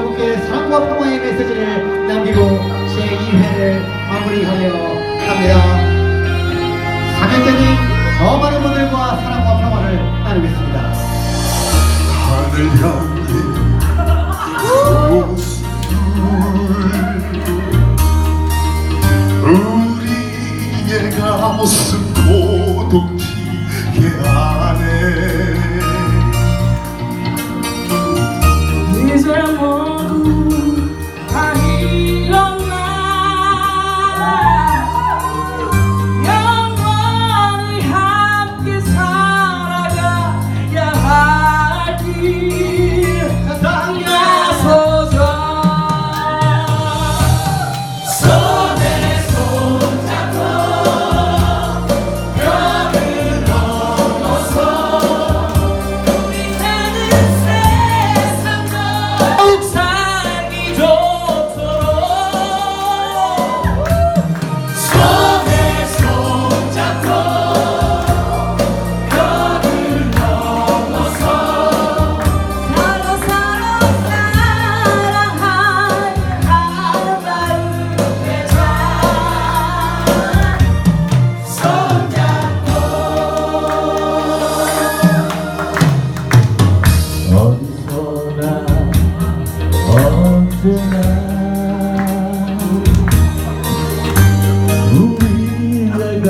여러분께 사랑과 평화의 메시지를 남기고 제2회를 마무리하려 합니다. 4년째니 더 많은 분들과 사랑과 평화를 나누겠습니다. 하늘 향해 모습 고독히게 하네 These.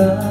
lugar.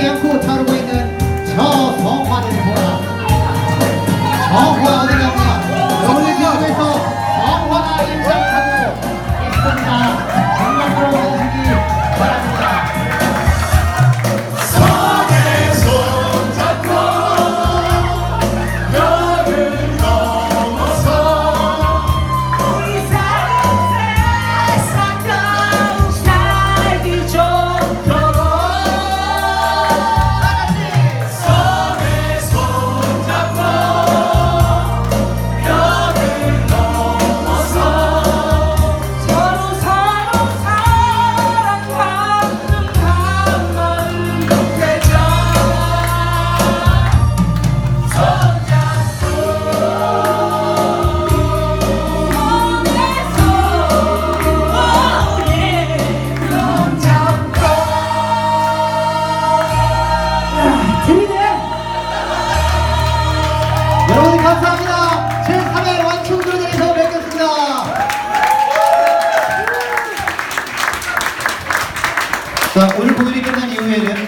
Yang 胃